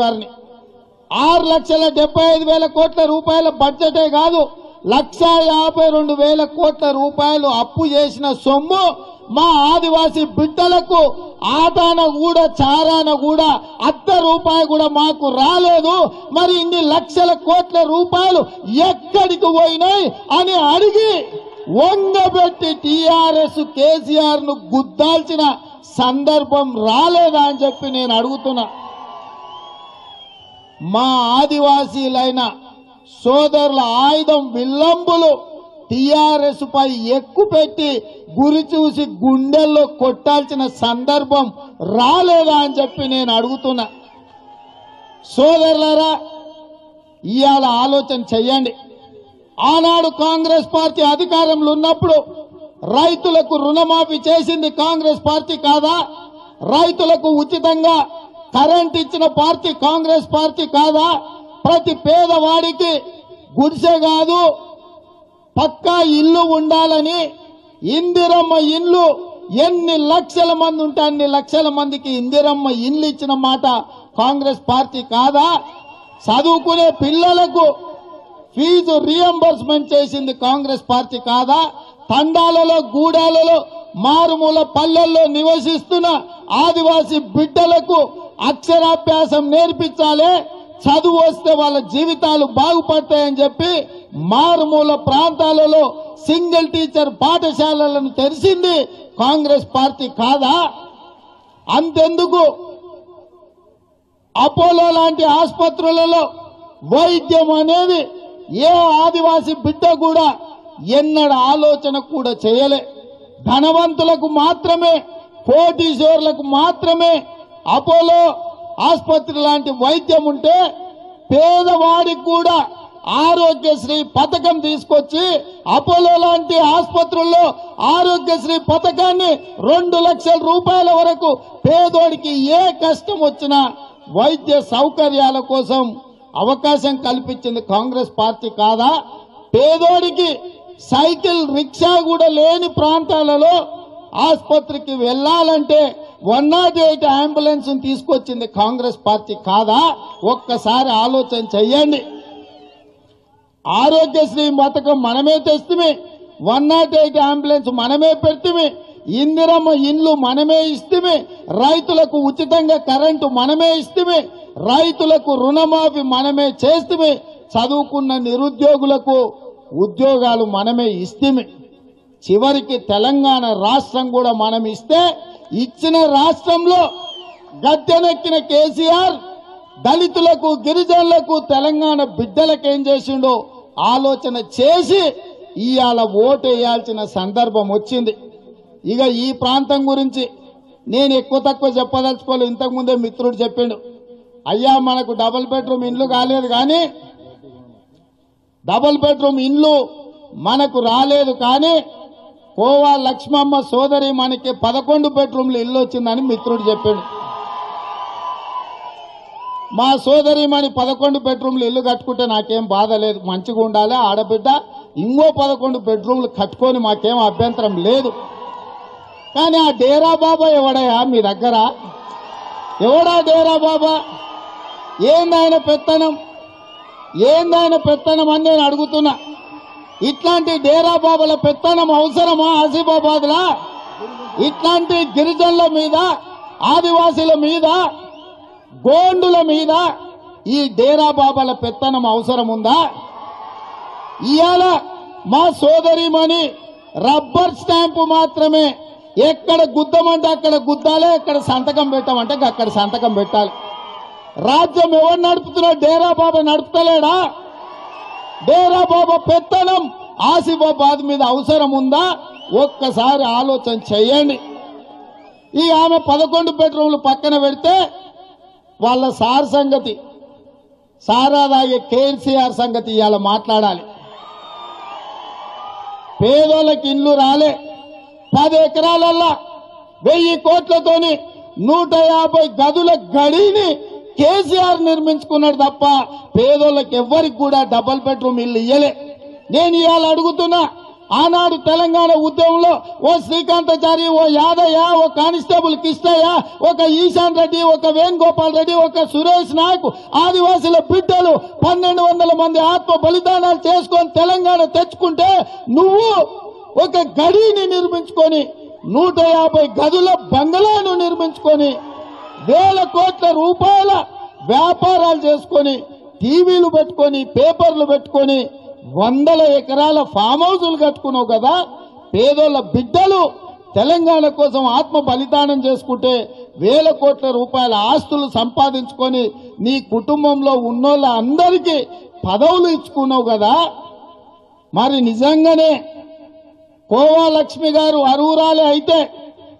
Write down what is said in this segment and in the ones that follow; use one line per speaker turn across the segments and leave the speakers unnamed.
గారిని. ఆరు లక్షల డెబ్బై ఐదు వేల కోట్ల రూపాయల బడ్జెటే కాదు లక్ష యాభై రెండు వేల కోట్ల రూపాయలు అప్పు చేసిన సొమ్ము మా ఆదివాసీ బిడ్డలకు ఆటాన కూడా చారాన కూడా అత్త రూపాయి కూడా మాకు రాలేదు. మరి ఇన్ని లక్షల కోట్ల రూపాయలు ఎక్కడికి పోయినాయి అని అడిగి వంగబెట్టి టీఆర్ఎస్ కేసీఆర్ను గుద్దాల్సిన సందర్భం రాలేదా అని చెప్పి నేను అడుగుతున్నా. మా ఆదివాసీలైన సోదరుల ఆయుధం విల్లంబులు టిఆర్ఎస్ పై ఎక్కుపెట్టి గురి చూసి గుండెల్లో కొట్టాల్సిన సందర్భం రాలేదా అని చెప్పి నేను అడుగుతున్నా. సోదరులరా ఇవాళ ఆలోచన చెయ్యండి. ఆనాడు కాంగ్రెస్ పార్టీ అధికారంలో ఉన్నప్పుడు రైతులకు రుణమాఫీ చేసింది కాంగ్రెస్ పార్టీ కాదా? రైతులకు ఉచితంగా కరెంట్ ఇచ్చిన పార్టీ కాంగ్రెస్ పార్టీ కాదా? ప్రతి పేదవాడికి గుడిసె కాదు పక్కా ఇల్లు ఉండాలని ఇందిరమ్మ ఇల్లు ఎన్ని లక్షల మంది ఉంటే అన్ని లక్షల మందికి ఇందిరమ్మ ఇల్లు ఇచ్చిన మాట కాంగ్రెస్ పార్టీ కాదా? చదువుకునే పిల్లలకు ఫీజు రియంబర్స్మెంట్ చేసింది కాంగ్రెస్ పార్టీ కాదా? తండాలలో గూడాలలో మారుమూల పల్లెల్లో నివసిస్తున్న ఆదివాసి బిడ్డలకు అక్షరాభ్యాసం నేర్పించాలి? చదువు వస్తే వాళ్ళ జీవితాలు బాగుపడతాయని చెప్పి మారుమూల ప్రాంతాలలో సింగిల్ టీచర్ పాఠశాలలను తెరిచింది కాంగ్రెస్ పార్టీ కాదా? అంతెందుకు? అపోలో లాంటి ఆసుపత్రులలో వైద్యం అనేది ఏ ఆదివాసి బిడ్డ కూడా ఎన్నడ ఆలోచన కూడా చేయలే. ధనవంతులకు మాత్రమే కోటీశ్వర్లకు మాత్రమే అపోలో ఆసుపత్రి లాంటి వైద్యం ఉంటే పేదవాడికి కూడా ఆరోగ్యశ్రీ పథకం తీసుకొచ్చి అపోలో లాంటి ఆసుపత్రుల్లో ఆరోగ్యశ్రీ పథకాన్ని రెండు లక్షల రూపాయల వరకు పేదోడికి ఏ కష్టం వచ్చినా వైద్య సౌకర్యాల కోసం అవకాశం కల్పించింది కాంగ్రెస్ పార్టీ కాదా? పేదోడికి సైకిల్ రిక్షా కూడా లేని ప్రాంతాలలో ఆసుపత్రికి వెళ్ళాలంటే వన్ నాట్ ఎయిట్ అంబులెన్స్ తీసుకొచ్చింది కాంగ్రెస్ పార్టీ కాదా? ఒక్కసారి ఆలోచన చెయ్యండి. ఆరోగ్యశ్రీ పథకం మనమే తెస్తుమే. వన్ నాట్ ఎయిట్ అంబులెన్స్ మనమే పెడితే ఇందిరమ్మ ఇండ్లు మనమే ఇస్తే రైతులకు ఉచితంగా కరెంటు మనమే ఇస్తే రైతులకు రుణమాఫీ మనమే చేస్తే చదువుకున్న నిరుద్యోగులకు ఉద్యోగాలు మనమే ఇస్తే చివరికి తెలంగాణ రాష్ట్రం కూడా మనం ఇస్తే ఇచ్చిన రాష్ట్రంలో గద్దెనెక్కిన కేసీఆర్ దళితులకు గిరిజనులకు తెలంగాణ బిడ్డలకు ఏం చేసిండో ఆలోచన చేసి ఇవాళ ఓటేయాల్సిన సందర్భం వచ్చింది. ఇక ఈ ప్రాంతం గురించి నేను ఎక్కువ తక్కువ చెప్పదలుచుకోలేదు. ఇంతకుముందే మిత్రుడు చెప్పిండు. అయ్యా మనకు డబుల్ బెడ్రూమ్ ఇండ్లు కాలేదు కానీ డబుల్ బెడ్రూమ్ ఇండ్లు మనకు రాలేదు కానీ కోవా లక్ష్మమ్మ సోదరి మనకి పదకొండు బెడ్రూమ్లు ఇల్లు వచ్చిందని మిత్రుడు చెప్పాడు. మా సోదరి మని పదకొండు బెడ్రూమ్లు ఇల్లు కట్టుకుంటే నాకేం బాధ లేదు. మంచిగా ఉండాలి ఆడబిడ్డ ఇంకో పదకొండు బెడ్రూమ్లు కట్టుకొని మాకేం అభ్యంతరం లేదు. కానీ ఆ డేరా బాబా ఎవడయా మీ దగ్గర? ఎవడా డేరా బాబా? ఏందాయన పెత్తనం? ఏందాయన పెత్తనం అని నేను అడుగుతున్నా. ఇట్లాంటి డేరా బాబుల పెత్తనం అవసరమా ఆసిఫాబాద్లా? ఇట్లాంటి గిరిజనుల మీద ఆదివాసీల మీద గోండుల మీద ఈ డేరా బాబాల పెత్తనం అవసరం ఉందా? ఇవాళ మా సోదరిమణి రబ్బర్ స్టాంపు మాత్రమే ఎక్కడ గుద్దమంటే అక్కడ గుద్దాలి ఎక్కడ సంతకం పెట్టమంటే అక్కడ సంతకం పెట్టాలి. రాజ్యం ఎవరు నడుపుతున్నా? డేరా బాబా నడుపుతలేడా? డేరా బాబా పెత్తనం. ఆసిఫాబాద్ మీద అవసరం ఉందా? ఒక్కసారి ఆలోచన చేయండి. ఈ ఆమె పదకొండు బెడ్రూమ్లు పక్కన పెడితే వాళ్ళ సార్ సంగతి. సారా తాగే కేసీఆర్ సంగతి ఇవాళ మాట్లాడాలి. పేదోళ్ళకి ఇల్లు రాలే. పది ఎకరాలల్లా వెయ్యి కోట్లతోని నూట యాభై గదుల గడిని కేసీఆర్ నిర్మించుకున్నాడు తప్ప పేదోళ్ళకి ఎవ్వరికి కూడా డబల్ బెడ్రూమ్ ఇల్లు ఇయ్యలే. నేను ఇవాళ అడుగుతున్నా ఆనాడు తెలంగాణ ఉద్యమంలో ఓ శ్రీకాంతాచారి ఓ యాదయ్య ఓ కానిస్టేబుల్ కిష్టయ్య ఒక ఈశాన్ రెడ్డి ఒక వేణుగోపాల్ రెడ్డి ఒక సురేష్ నాయక్ ఆదివాసుల బిడ్డలు పన్నెండు వందల మంది ఆత్మ బలిదానాలు చేసుకొని తెలంగాణ తెచ్చుకుంటే నువ్వు ఒక గడిని నిర్మించుకొని నూట యాభై గదుల బంగ్లాను నిర్మించుకొని వేల కోట్ల రూపాయల వ్యాపారాలు చేసుకొని టీవీలు పెట్టుకొని పేపర్లు పెట్టుకొని వందల ఎకరాల ఫామ్ హౌసులు కట్టుకున్నావు కదా? పేదోళ్ళ బిడ్డలు తెలంగాణ కోసం ఆత్మ బలిదానం చేసుకుంటే వేల కోట్ల రూపాయల ఆస్తులు సంపాదించుకొని నీ కుటుంబంలో ఉన్నోళ్ళ అందరికీ పదవులు ఇచ్చుకున్నావు కదా? మరి నిజంగానే కోవా లక్ష్మి గారు అరువురాలే అయితే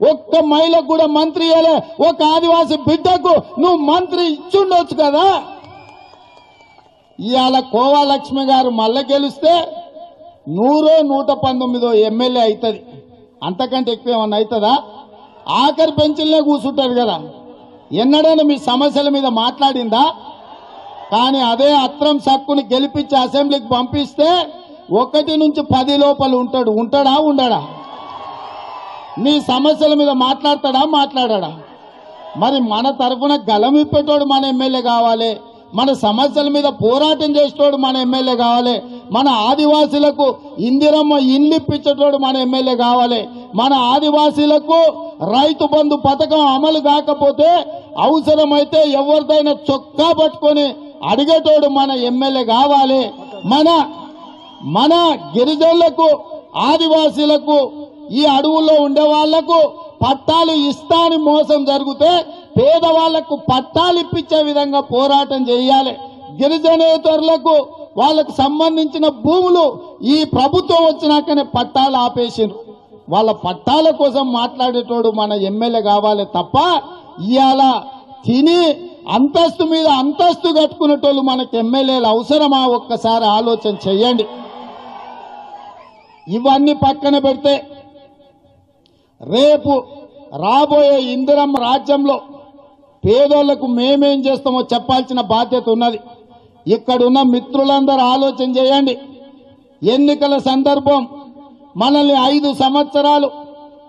ఒక్క మహిళకు కూడా మంత్రి ఇవ్వలే ఒక ఆదివాసి బిడ్డకు నువ్వు మంత్రి ఇచ్చుండొచ్చు కదా. ఇవాళ కోవాలక్ష్మి గారు మళ్ళా గెలిస్తే నూరో నూట పంతొమ్మిదో ఎమ్మెల్యే అవుతుంది అంతకంటే ఎక్కువ ఏమన్నా అవుతుందా ఆఖరి పెంచులనే కూర్చుంటారు కదా. ఎన్నడైనా మీ సమస్యల మీద మాట్లాడిందా? కానీ అదే అత్రం సక్కుని గెలిపించి అసెంబ్లీకి పంపిస్తే ఒకటి నుంచి పది లోపల ఉంటాడు. ఉంటాడా? ఉండడా? నీ సమస్యల మీద మాట్లాడతాడా? మాట్లాడా మరి మన తరఫున గలమిప్పేటోడు మన ఎమ్మెల్యే కావాలి. మన సమస్యల మీద పోరాటం చేసేటోడు మన ఎమ్మెల్యే కావాలి. మన ఆదివాసీలకు ఇందిరమ్మ ఇల్లు ఇప్పించేటోడు మన ఎమ్మెల్యే కావాలి. మన ఆదివాసీలకు రైతు బంధు పథకం అమలు కాకపోతే అవసరమైతే ఎవరిదైనా చొక్కా పట్టుకొని అడిగేటోడు మన ఎమ్మెల్యే కావాలి. మన మన గిరిజనులకు ఆదివాసీలకు ఈ అడవుల్లో ఉండే వాళ్ళకు పట్టాలు ఇస్తాని మోసం జరిగితే పేదవాళ్ళకు పట్టాలు ఇప్పించే విధంగా పోరాటం చేయాలి. గిరిజనేతరులకు వాళ్ళకు సంబంధించిన భూములు ఈ ప్రభుత్వం వచ్చినాకనే పట్టాలు ఆపేసిండ్రు. వాళ్ళ పట్టాల కోసం మాట్లాడేటోడు మన ఎమ్మెల్యే కావాలి తప్ప ఇవాళ తిని అంతస్తు మీద అంతస్తు కట్టుకునేటోళ్ళు మనకి ఎమ్మెల్యేలు అవసరమా? ఒక్కసారి ఆలోచన చెయ్యండి ఇవన్నీ పక్కన పెడితే రేపు రాబోయే ఇందిరమ్మ రాజ్యంలో పేదోళ్ళకు మేమేం చేస్తామో చెప్పాల్సిన బాధ్యత ఉన్నది. ఇక్కడున్న మిత్రులందరూ ఆలోచన చేయండి. ఎన్నికల సందర్భం మనల్ని ఐదు సంవత్సరాలు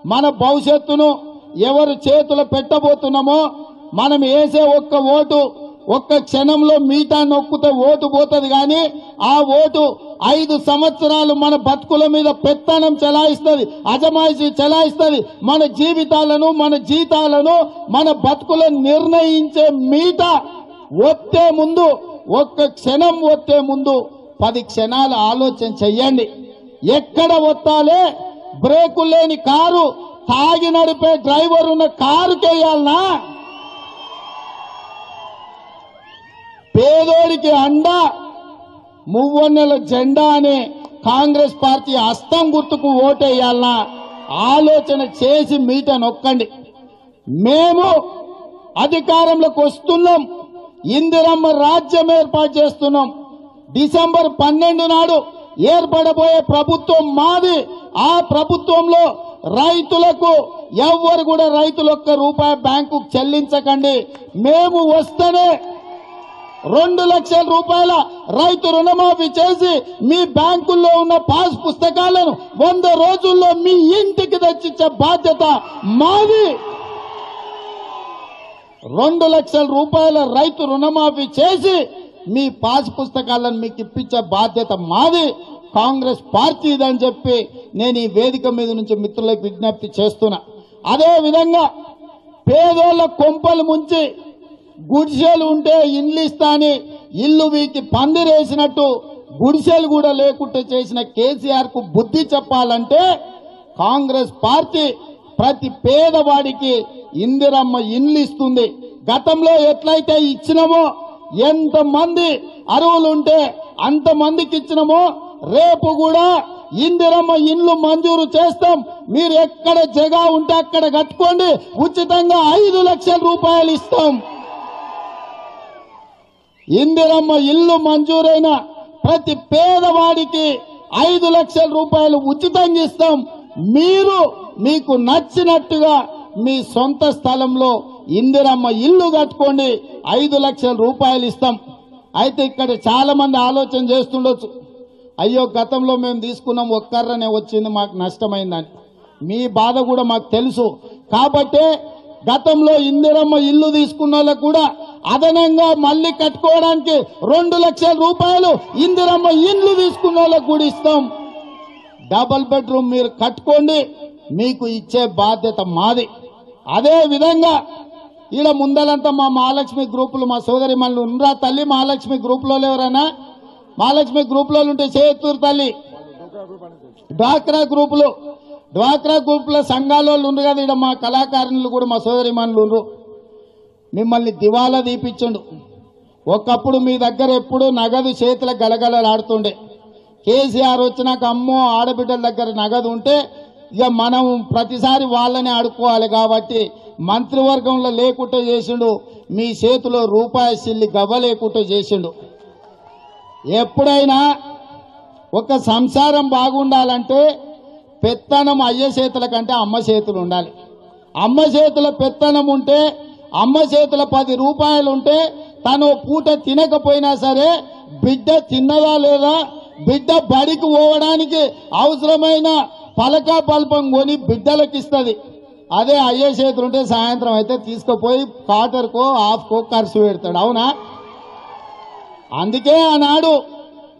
మన భవిష్యత్తును ఎవరు చేతులు పెట్టబోతున్నామో మనం వేసే ఒక్క ఓటు ఒక్క క్షణంలో మీటా నొక్కితే ఓటు పోతుంది కానీ ఆ ఓటు ఐదు సంవత్సరాలు మన బతుకుల మీద పెత్తనం చెలాయిస్తుంది అజమాయిషి చెలాయిస్తుంది. మన జీవితాలను మన జీతాలను మన బతుకులను నిర్ణయించే మీట ఒత్తే ముందు ఒక్క క్షణం ఒత్తే ముందు పది క్షణాలు ఆలోచన చెయ్యండి. ఎక్కడ ఒత్తాలే? బ్రేకులు లేని కారు తాగి నడిపే డ్రైవర్ ఉన్న కారుకి పేదోడికి అండ మువ్వన్నెల జెండా అనే కాంగ్రెస్ పార్టీ అస్తం గుర్తుకు ఓటేయాలన్నా ఆలోచన చేసి మీట నొక్కండి. మేము అధికారంలోకి వస్తున్నాం. ఇందిరమ్మ రాజ్యం ఏర్పాటు చేస్తున్నాం. డిసెంబర్ పన్నెండు నాడు ఏర్పడబోయే ప్రభుత్వం మాది. ఆ ప్రభుత్వంలో రైతులకు ఎవ్వరు కూడా రైతులు ఒక్క రూపాయి బ్యాంకు చెల్లించకండి. మేము వస్తేనే రెండు లక్షల రూపాయల రైతు రుణమాఫీ చేసి మీ బ్యాంకుల్లో ఉన్న పాస్ పుస్తకాలను వంద రోజుల్లో మీ ఇంటికి తెచ్చిచ్చే బాధ్యత మాది. రెండు లక్షల రూపాయల రైతు రుణమాఫీ చేసి మీ పాస్ పుస్తకాలను మీకు ఇప్పించే బాధ్యత మాది. కాంగ్రెస్ పార్టీ ఇదని చెప్పి నేను ఈ వేదిక మీద నుంచి మిత్రులకు విజ్ఞప్తి చేస్తున్నా. అదే విధంగా పేదోళ్ళ కొంపలు ముంచి గుడిసెలు ఉంటే ఇండ్లు ఇస్తాని ఇల్లు వీకి పందిరేసినట్టు గుడిసెలు కూడా లేకుండా చేసిన కేసీఆర్కు బుద్ధి చెప్పాలంటే కాంగ్రెస్ పార్టీ ప్రతి పేదవాడికి ఇందిరమ్మ ఇండ్లు ఇస్తుంది. గతంలో ఎట్లయితే ఇచ్చినామో ఎంతమంది అరువులుంటే అంతమందికి ఇచ్చినామో రేపు కూడా ఇందిరమ్మ ఇండ్లు మంజూరు చేస్తాం. మీరు ఎక్కడ జగా ఉంటే అక్కడ కట్టుకోండి. ఉచితంగా ఐదు లక్షల రూపాయలు ఇస్తాం. ఇందిరమ్మ ఇల్లు మంజూరైన ప్రతి పేదవాడికి ఐదు లక్షల రూపాయలు ఉచితంగా ఇస్తాం. మీరు మీకు నచ్చినట్టుగా మీ సొంత స్థలంలో ఇందిరమ్మ ఇల్లు కట్టుకోండి. ఐదు లక్షల రూపాయలు ఇస్తాం. అయితే ఇక్కడ చాలా మంది ఆలోచన చేస్తుండొచ్చు. అయ్యో గతంలో మేము తీసుకున్నాం ఒక్కర్రనే వచ్చింది మాకు నష్టమైందని. మీ బాధ కూడా మాకు తెలుసు. కాబట్టే గతంలో ఇందిరమ్మ ఇల్లు తీసుకున్న వాళ్ళకు కూడా అదనంగా మళ్ళీ కట్టుకోవడానికి రెండు లక్షల రూపాయలు ఇందిరమ్మ ఇల్లు తీసుకున్న వాళ్ళకు కూడా ఇస్తాం. డబల్ బెడ్రూమ్ మీరు కట్టుకోండి మీకు ఇచ్చే బాధ్యత మాది. అదే విధంగా ఈడ ముందలంతా మా మహాలక్ష్మి గ్రూపులు మా సోదరి మళ్ళీ ఉండ్రా తల్లి? మహాలక్ష్మి గ్రూపులో ఎవరైనా? మహాలక్ష్మి గ్రూపులో ఉంటే చేతూరు తల్లి. డ్వాక్రా గ్రూపులు డ్వాక్రా గ్రూప్ల సంఘాల్లో వాళ్ళు ఉండ్రు కదా ఇక్కడ మా కళాకారులు కూడా మా సోదరి మనులు ఉండ్రు. మిమ్మల్ని దివాలా తీపిచ్చిండు ఒకప్పుడు మీ దగ్గర ఎప్పుడు నగదు చేతుల గలగలలాడుతుండే కేసీఆర్ వచ్చినాక అమ్మో ఆడబిడ్డల దగ్గర నగదు ఉంటే ఇక మనం ప్రతిసారి వాళ్ళని ఆడుకోవాలి కాబట్టి మంత్రివర్గంలో లేకుండా చేసిండు. మీ చేతిలో రూపాయి సిల్లి గవ్వ లేకుండా చేసిండు. ఎప్పుడైనా ఒక సంసారం బాగుండాలంటే పెత్తనం అయ్య చేతుల కంటే అమ్మ చేతులు ఉండాలి. అమ్మ చేతుల పెత్తనం ఉంటే అమ్మ చేతుల పది రూపాయలు ఉంటే తను పూట తినకపోయినా సరే బిడ్డ తిన్నదా లేదా బిడ్డ బడికి పోవడానికి అవసరమైన పలక పల్పం కొని బిడ్డలకు ఇస్తుంది. అదే అయ్యే చేతులు ఉంటే సాయంత్రం అయితే తీసుకుపోయి కాటర్కో హాఫ్కో ఖర్చు పెడతాడు. అవునా? అందుకే ఆనాడు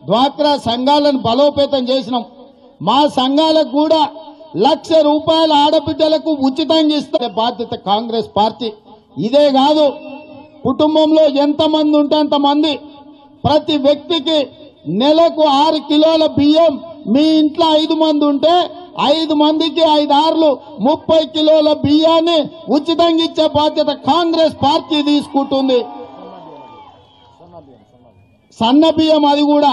డ్వాక్రా సంఘాలను బలోపేతం చేసినాం. మా సంఘాలకు కూడా లక్ష రూపాయల ఆడబిడ్డలకు ఉచితంగా ఇస్తే బాధ్యత కాంగ్రెస్ పార్టీ. ఇదే కాదు కుటుంబంలో ఎంతమంది ఉంటే అంతమంది. ప్రతి వ్యక్తికి నెలకు ఆరు కిలోల బియ్యం మీ ఇంట్లో ఐదు మంది ఉంటే ఐదు మందికి ఐదు ఆరులు ముప్పై కిలోల బియ్యాన్ని ఉచితంగా ఇచ్చే బాధ్యత కాంగ్రెస్ పార్టీ తీసుకుంటుంది. సన్న బియ్యం అది కూడా.